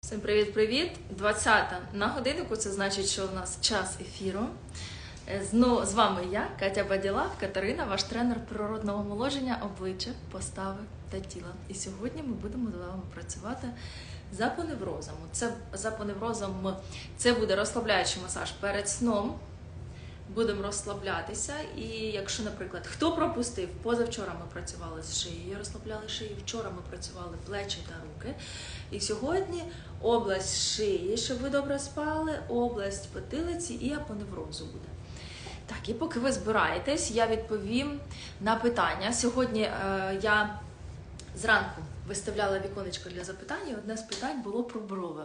Всім привіт-привіт! 20 на годиннику, це значить, що у нас час ефіру. Е, Знову з вами я, Катя Баділав, Катерина, ваш тренер природного омоложення обличчя, постави та тіла. І сьогодні ми будемо з вами працювати за поневрозом. Це за поневрозом це буде розслабляючий масаж перед сном. Будемо розслаблятися. І якщо, наприклад, хто пропустив, позавчора ми працювали з шиєю, розслабляли шию, вчора ми працювали плечі та руки. І сьогодні область шиї, щоб ви добре спали, область потилиці і апоневрозу буде. Так, і поки ви збираєтесь, я відповім на питання. Сьогодні е, я зранку виставляла віконечко для запитань, і одне з питань було про брови.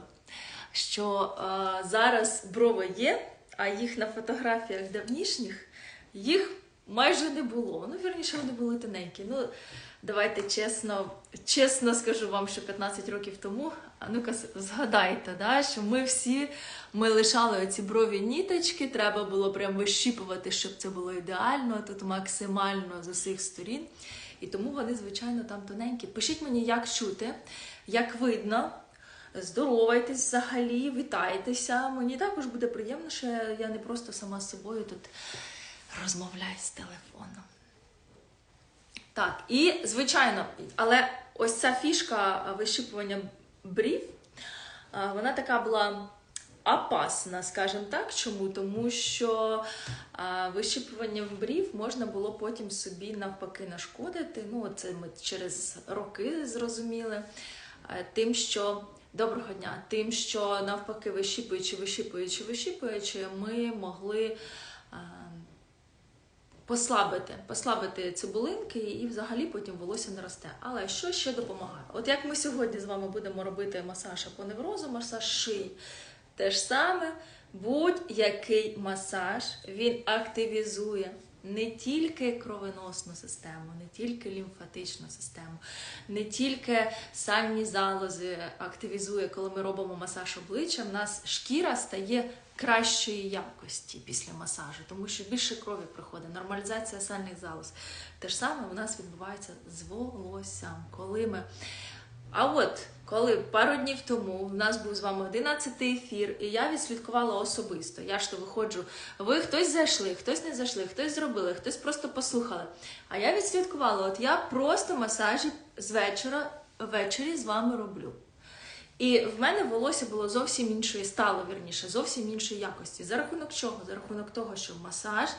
Що е, зараз брови є, а їх на фотографіях давнішніх їх майже не було. Ну, вірніше, вони були тоненькі. Ну, давайте чесно, чесно скажу вам, що 15 років тому, а ну-ка згадайте, да, що ми всі ми лишали оці брові ніточки, треба було прям вищіпувати, щоб це було ідеально, тут максимально з усіх сторін. І тому вони, звичайно, там тоненькі. Pишіть мені, як чути, як видно. Здоровайтесь взагалі, вітайтеся. Мені також буде приємно, що я не просто сама з собою тут розмовляю з телефоном. Так, і звичайно, але ось ця фішка вищипування брів, вона така була опасна, скажімо так. Чому? Тому що а, вищипуванням брів можна було потім собі навпаки нашкодити. Ну, це ми через роки зрозуміли. Тим, що доброго дня, тим, що навпаки, вищіпуючи, вищіпуючи, вищіпуючи, ми могли. а, Послабити, послабити цибулинки і взагалі потім волосся не росте. Але що ще допомагає? От як ми сьогодні з вами будемо робити масаж по неврозу, масаж шиї, те ж саме, будь-який масаж він активізує не тільки кровоносну систему, не тільки лімфатичну систему, не тільки сальні залози активізує, коли ми робимо масаж обличчя, в нас шкіра стає кращої якості після масажу, тому що більше крові приходить, нормалізація сальних залоз. Те ж саме у нас відбувається з волоссям. Коли ми... А от коли пару днів тому в нас був з вами 11 ефір, і я відслідкувала особисто. Я ж то виходжу, ви хтось зайшли, хтось не зайшли, хтось зробили, хтось просто послухали. А я відслідкувала, от я просто масажі з вечора ввечері з вами роблю. І в мене волосся було зовсім іншої, стало вірніше, зовсім іншої якості. За рахунок чого? За рахунок того, що масаж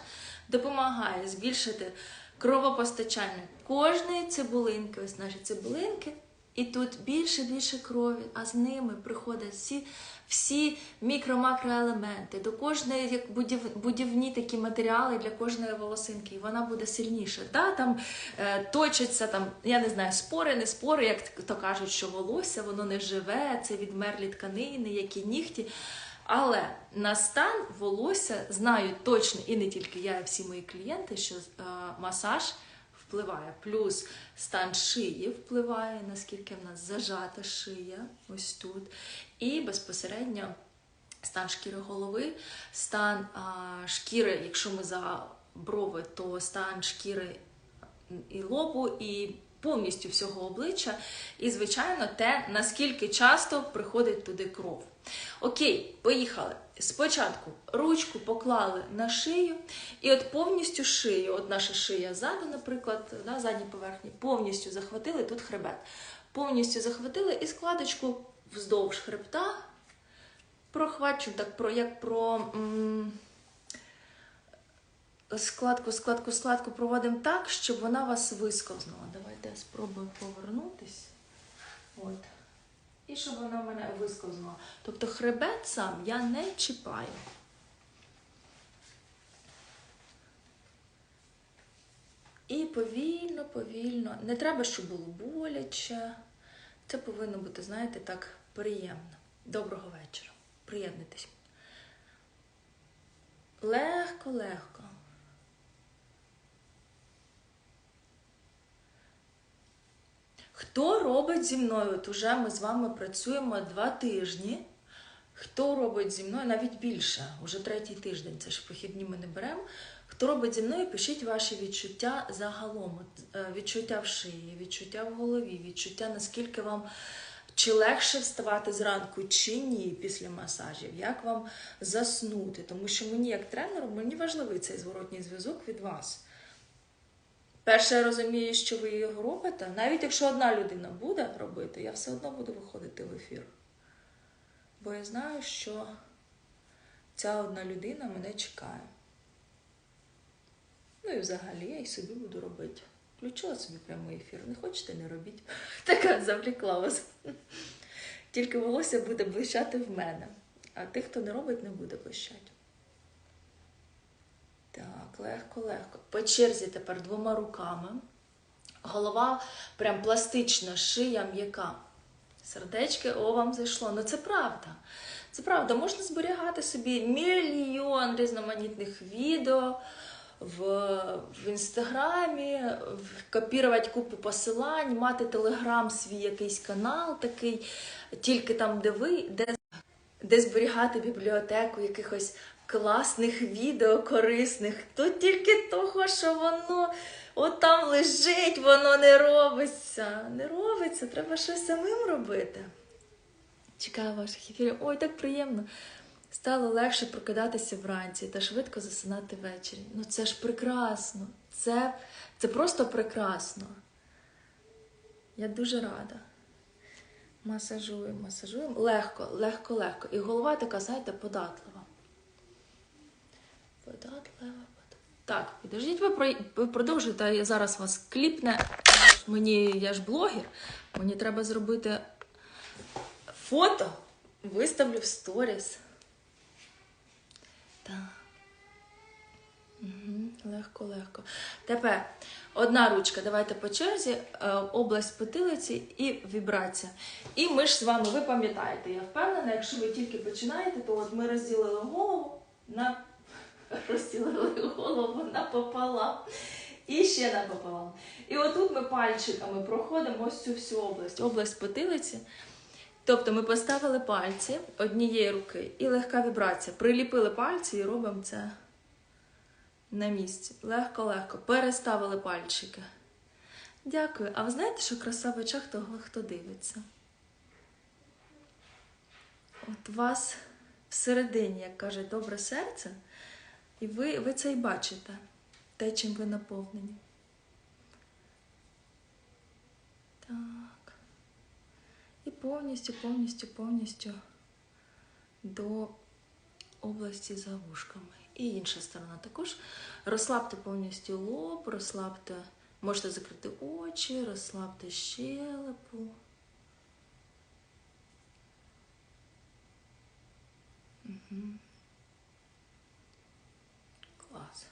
допомагає збільшити кровопостачання кожної цибулинки, ось наші цибулинки. І тут більше більше крові, а з ними приходять всі всі мікро-макроелементи, до кожної як будів, будівні такі матеріали для кожної волосинки, і вона буде сильніша. Та, там е, точаться там, я не знаю, спори, не спори, як то кажуть, що волосся воно не живе, це відмерлі тканини, які нігті. Але на стан волосся знають точно, і не тільки я, а всі мої клієнти, що е, масаж впливає. Плюс стан шиї впливає, наскільки в нас зажата шия, ось тут. І безпосередньо стан шкіри голови, стан а, шкіри, якщо ми за брови, то стан шкіри і лобу, і повністю всього обличчя. І, звичайно, те, наскільки часто приходить туди кров. Окей, поїхали. Спочатку ручку поклали на шию, і от повністю шию, от наша шия ззаду, наприклад, на задній поверхні, повністю захватили тут хребет. Повністю захватили і складочку вздовж хребта прохвачу, так про як про складку, складку, складку проводимо так, щоб вона вас висковзнула. Давайте я спробую повернутись. От. І щоб вона в мене висковзнула. Тобто хребет сам я не чіпаю. І повільно, повільно. Не треба, щоб було боляче. Це повинно бути, знаєте, так приємно. Доброго вечора. Приєднуйтесь. Легко, легко. Хто робить зі мною? От уже ми з вами працюємо два тижні. Хто робить зі мною навіть більше, уже третій тиждень, це ж вихідні ми не беремо. Хто робить зі мною, пишіть ваші відчуття загалом. Е, Відчуття в шиї, відчуття в голові, відчуття, наскільки вам Чи легше вставати зранку, чи ні після масажів? Як вам заснути? Тому що мені, як тренеру, мені важливий цей зворотній зв'язок від вас. Перше, я розумію, що ви його робите. Навіть якщо одна людина буде робити, я все одно буду виходити в ефір. Бо я знаю, що ця одна людина мене чекає. Ну і взагалі я і собі буду робити. Включила собі прямий ефір. Не хочете, не робіть. Така завлікла вас. Тільки волосся буде блищати в мене. А тих, хто не робить, не буде блищати. Так, легко, легко. По черзі тепер двома руками. Голова прям пластична, шия м'яка. Сердечки, о, вам зайшло. Ну це правда. Це правда. Можна зберігати собі мільйон різноманітних відео в, в інстаграмі, копірувати купу посилань, мати телеграм, свій якийсь канал такий, тільки там, де ви, де де зберігати бібліотеку якихось класних відео корисних. Тут тільки того, що воно от там лежить, воно не робиться. Не робиться, треба щось самим робити. Чекаю ваших ефірів. Ой, так приємно. Стало легше прокидатися вранці та швидко засинати ввечері. Ну це ж прекрасно. Це, це просто прекрасно. Я дуже рада. Масажуємо, масажуємо. Легко, легко, легко. І голова така, знаєте, податлива. Податлива. Так, підождіть, ви, ви продовжуєте, я зараз вас кліпне. Мені, я ж блогер, мені треба зробити фото, виставлю в сторіс. Легко, легко. Тепер одна ручка, давайте по черзі, е, область потилиці і вібрація. І ми ж з вами, ви пам'ятаєте, я впевнена, якщо ви тільки починаєте, то от ми розділили голову на розділили голову напополам. І ще напополам. І отут ми пальчиками проходимо ось цю всю область, область потилиці. Тобто ми поставили пальці однієї руки і легка вібрація. Приліпили пальці і робимо це на місці. Легко-легко. Переставили пальчики. Дякую. А ви знаєте, що краса в очах того, хто дивиться? От у вас всередині, як каже, добре серце, і ви, ви це і бачите, те, чим ви наповнені. Так. І повністю, повністю, повністю до області за вушками. І інша сторона також. Розслабте повністю лоб, розслабте, можете закрити очі, розслабте щелепу. Угу. Клас.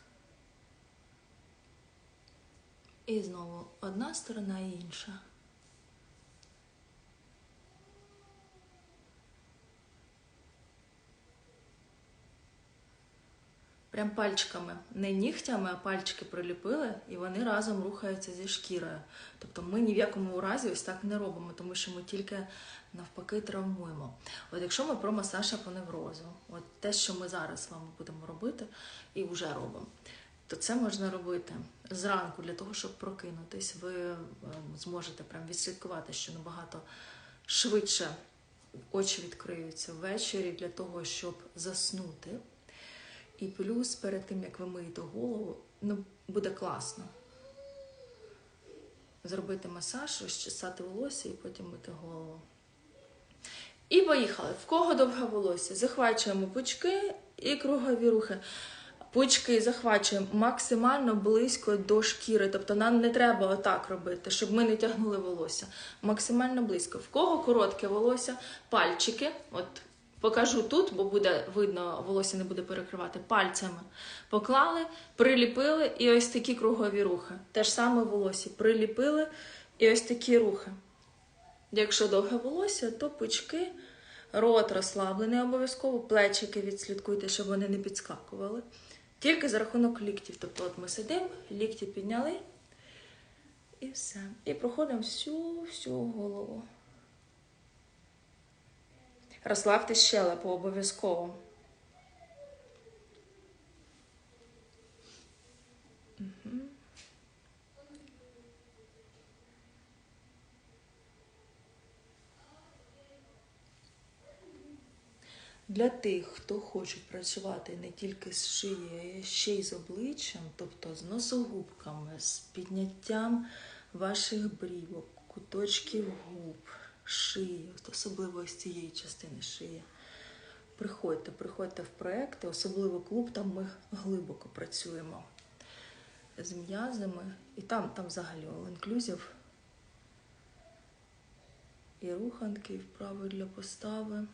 І знову одна сторона і інша. Прям пальчиками, не нігтями, а пальчики приліпили, і вони разом рухаються зі шкірою. Тобто ми ні в якому разі ось так не робимо, тому що ми тільки навпаки травмуємо. От якщо ми про масаж по неврозу, от те, що ми зараз з вами будемо робити і вже робимо, то це можна робити зранку для того, щоб прокинутись. Ви е, зможете прям відслідкувати, що набагато швидше очі відкриються ввечері для того, щоб заснути. І плюс перед тим, як ви миєте голову, ну, буде класно. Зробити масаж, розчесати волосся і потім мити голову. І поїхали. В кого довге волосся? Захвачуємо пучки і кругові рухи. Пучки захвачуємо максимально близько до шкіри. Тобто нам не треба отак робити, щоб ми не тягнули волосся. Максимально близько. В кого коротке волосся, пальчики. От покажу тут, бо буде видно, волосся не буде перекривати пальцями. Поклали, приліпили і ось такі кругові рухи. Те ж саме в волосі. Приліпили і ось такі рухи. Якщо довге волосся, то пучки, рот розслаблений обов'язково, плечики відслідкуйте, щоб вони не підскакували. Тільки за рахунок ліктів. Тобто, от ми сидимо, лікті підняли і все. І проходимо всю всю голову. Розслабте щелепу обов'язково. Для тих, хто хоче працювати не тільки з шиєю, а ще й з обличчям, тобто з носогубками, з підняттям ваших брівок, куточків губ, шиї, особливо ось цієї частини шиї. Приходьте, приходьте в проекти, особливо клуб, там ми глибоко працюємо з м'язами. І там, там взагалі інклюзив. І руханки, і вправи для постави,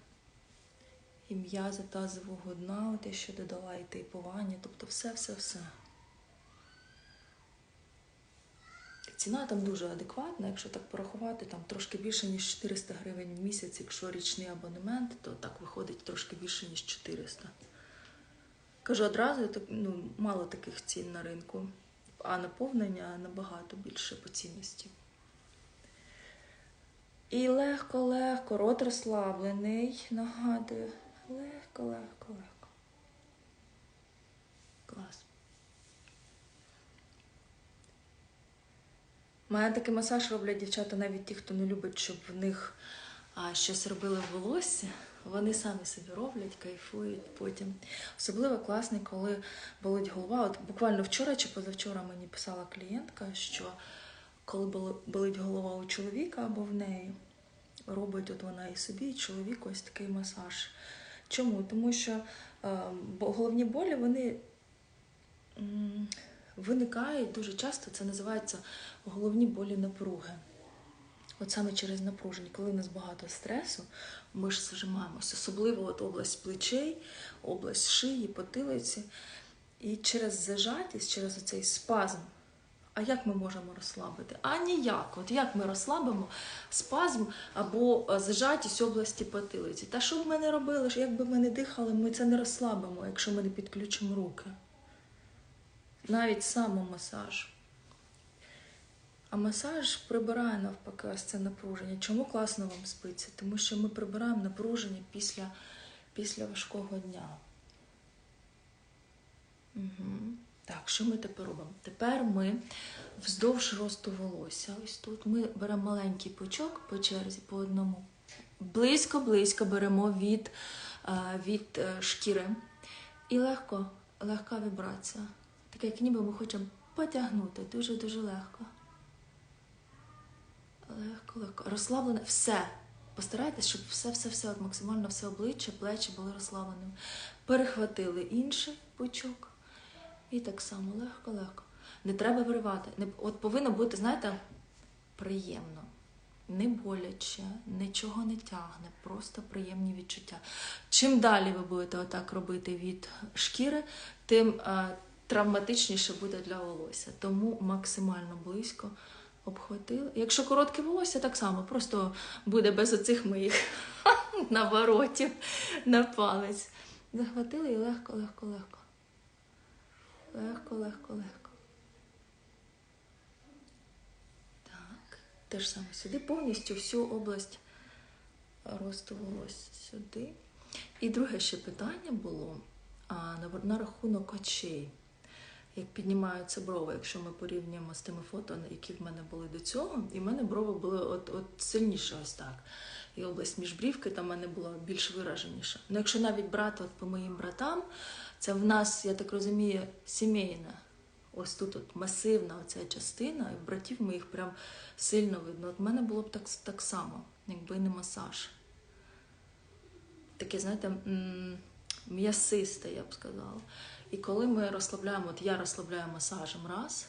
і м'язи тазового дна, от я ще додала, і тейпування, тобто все-все-все. Ціна там дуже адекватна, якщо так порахувати, там трошки більше, ніж 400 гривень в місяць, якщо річний абонемент, то так виходить трошки більше, ніж 400. Кажу одразу, ну, мало таких цін на ринку, а наповнення набагато більше по цінності. І легко, легко, рот розслаблений, нагадую. Легко, легко, легко. Клас. У мене такий масаж роблять дівчата, навіть ті, хто не любить, щоб в них а, щось робили в волоссі. Вони самі собі роблять, кайфують потім. Особливо класний, коли болить голова. От буквально вчора чи позавчора мені писала клієнтка, що коли болить голова у чоловіка або в неї, робить от вона і собі, і чоловіку ось такий масаж. Чому? Тому що е, головні болі вони виникають дуже часто, це називається головні болі напруги. От саме через напруження, коли у нас багато стресу, ми ж зжимаємося, особливо от область плечей, область шиї, потилиці. І через зажатість, через цей спазм. А як ми можемо розслабити? А ніяк. От як ми розслабимо спазм або е, зажатість області потилиці? Та що б ми не робили, як би ми не дихали, ми це не розслабимо, якщо ми не підключимо руки. Навіть самомасаж. А масаж прибирає навпаки ось це напруження. Чому класно вам спиться? Тому що ми прибираємо напруження після, після важкого дня. Угу. Так, що ми тепер робимо? Тепер ми вздовж росту волосся. Ось тут ми беремо маленький пучок по черзі по одному. Близько-близько беремо від, е, від е, шкіри. І легко, легка вібрація. Таке, як ніби ми хочемо потягнути. Дуже-дуже легко. Легко, легко. Розслаблене все. Постарайтесь, щоб все-все-все, максимально все обличчя, плечі були розслабленими. Перехватили інший пучок. І так само легко-легко. Не треба виривати. Не, от повинно бути, знаєте, приємно. Не боляче, нічого не тягне, просто приємні відчуття. Чим далі ви будете отак робити від шкіри, тим е, травматичніше буде для волосся. Тому максимально близько обхватили. Якщо коротке волосся, так само, просто буде без оцих моїх наворотів на палець. Захватили і легко, легко, легко. Легко. Так. Те ж саме сюди, повністю всю область росту волосся сюди. І друге ще питання було а, на, на рахунок очей. Як піднімаються брови, якщо ми порівнюємо з тими фото, які в мене були до цього, і в мене брови були от, от сильніше ось так. І область міжбрівки там в мене була більш вираженіша. Ну, якщо навіть брати от по моїм братам, це в нас, я так розумію, сімейна. Ось тут от масивна оця частина, і братів моїх прям сильно видно. От в мене було б так, так само, якби не масаж. Таке, знаєте, м'ясисте, я б сказала. І коли ми розслабляємо, от я розслабляю масажем раз,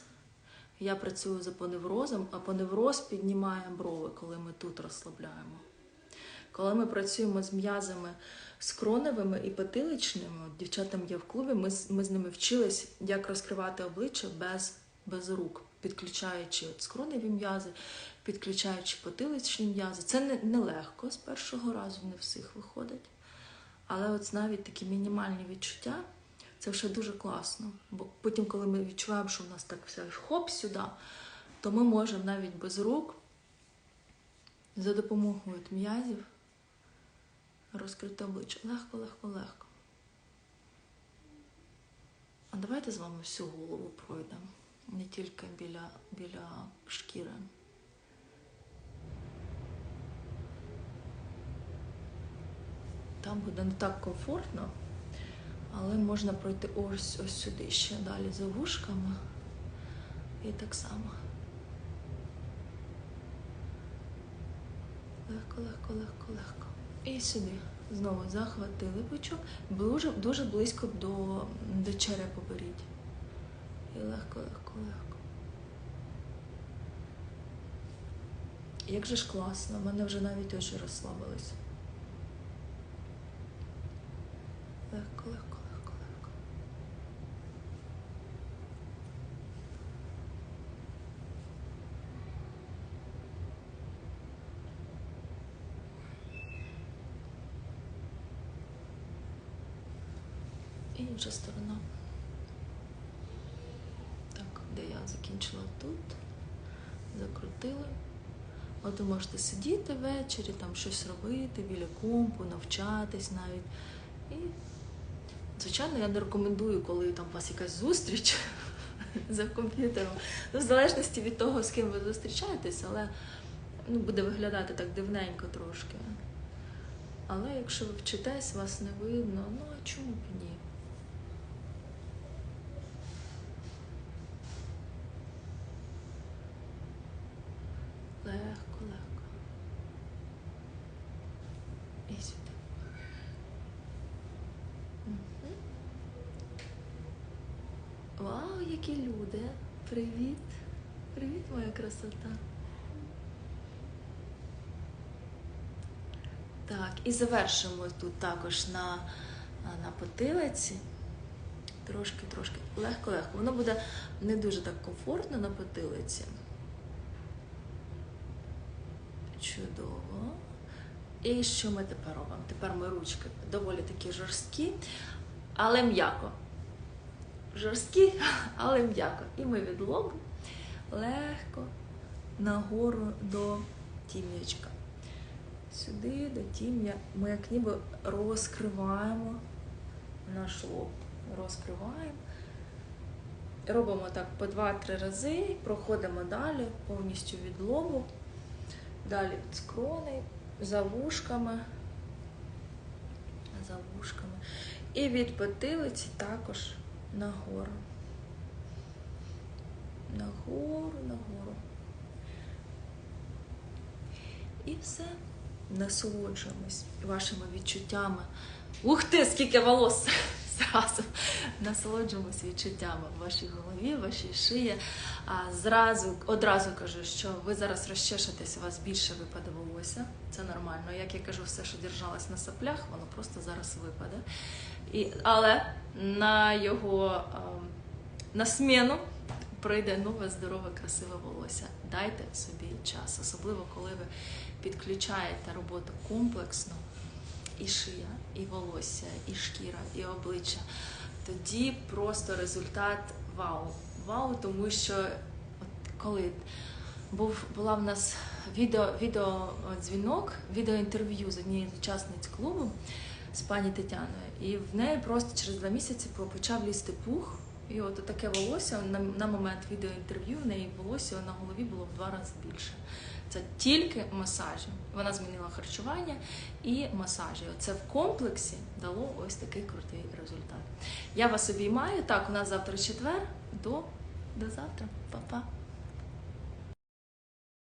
я працюю за поневрозом, а поневроз піднімає брови, коли ми тут розслабляємо. Коли ми працюємо з м'язами скроневими і потиличними, от дівчатам є в клубі, ми, ми з ними вчились, як розкривати обличчя без, без рук, підключаючи от скроневі м'язи, підключаючи потиличні м'язи. Це не, не легко з першого разу, не всіх виходить. Але от навіть такі мінімальні відчуття, це вже дуже класно. Бо потім, коли ми відчуваємо, що в нас так все хоп сюди, то ми можемо навіть без рук за допомогою м'язів розкрити обличчя. Легко, легко, легко. А давайте з вами всю голову пройдемо, не тільки біля, біля шкіри. там буде не так комфортно, але можна пройти ось ось сюди ще далі за вушками. І так само. Легко, легко, легко, легко. І сюди. Знову захватили пучок. Дуже, дуже близько до, до черепу беріть. І легко, легко, легко. Як же ж класно, в мене вже навіть очі розслабились. Легко, легко. І інша сторона. Так, де я закінчила тут, закрутили. От ви можете сидіти ввечері, там щось робити біля компу, навчатись навіть. І, звичайно, я не рекомендую, коли там у вас якась зустріч за комп'ютером. Ну, в залежності від того, з ким ви зустрічаєтесь, але ну, буде виглядати так дивненько трошки. Але якщо ви вчитесь, вас не видно, ну а чому б ні? Легко, легко. І сюди. Мгм. Вау, які люди! Привіт! Привіт, моя красота! Так, і завершимо тут також на, на потилиці. Трошки, трошки легко-легко. Воно буде не дуже так комфортно на потилиці. Чудово. І що ми тепер робимо? Тепер ми ручки доволі такі жорсткі, але м'яко. Жорсткі, але м'яко. І ми від лобу легко нагору до тім'ячка. Сюди, до тім'я, ми як ніби розкриваємо наш лоб. Розкриваємо. Робимо так по 2-3 рази, проходимо далі повністю від лобу. Далі від скрони, за вушками, за вушками. І від потилиці також нагору. Нагору, нагору. І все. Насолоджуємось вашими відчуттями. Ух ти, скільки волос! Зразу насолоджуємось відчуттями в вашій голові, в вашій шиї. А зразу одразу кажу, що ви зараз розчешетесь, у вас більше випаде волосся. Це нормально. Як я кажу, все, що держалось на соплях, воно просто зараз випаде. І, але на його ем, на зміну прийде нове здорове, красиве волосся. Дайте собі час, особливо коли ви підключаєте роботу комплексно і шия, і волосся, і шкіра, і обличчя. Тоді просто результат вау. Вау, тому що от коли був була в нас відео, відео дзвінок, відеоінтерв'ю з однією з учасниць клубу з пані Тетяною, і в неї просто через два місяці почав лізти пух. І от таке волосся на, на момент відеоінтерв'ю в неї волосся на голові було в два рази більше. Це тільки масажі. Вона змінила харчування і масажі. Це в комплексі дало ось такий крутий результат. Я вас обіймаю. Так, у нас завтра четвер. До, до завтра. Па-па.